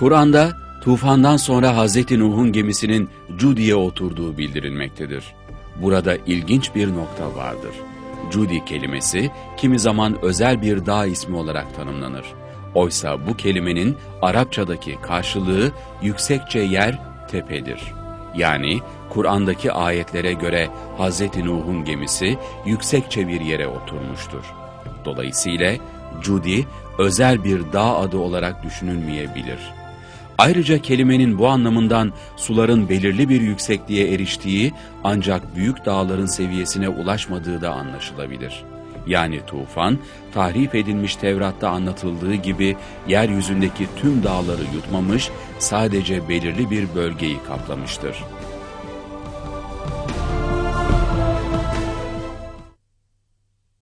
Kur'an'da tufandan sonra Hazreti Nuh'un gemisinin Cudi'ye oturduğu bildirilmektedir. Burada ilginç bir nokta vardır. Cudi kelimesi kimi zaman özel bir dağ ismi olarak tanımlanır. Oysa bu kelimenin Arapçadaki karşılığı yüksekçe yer tepedir. Yani Kur'an'daki ayetlere göre Hazreti Nuh'un gemisi yüksekçe bir yere oturmuştur. Dolayısıyla Cudi özel bir dağ adı olarak düşünülmeyebilir. Ayrıca kelimenin bu anlamından suların belirli bir yüksekliğe eriştiği ancak büyük dağların seviyesine ulaşmadığı da anlaşılabilir. Yani tufan, tahrip edilmiş Tevrat'ta anlatıldığı gibi yeryüzündeki tüm dağları yutmamış, sadece belirli bir bölgeyi kaplamıştır.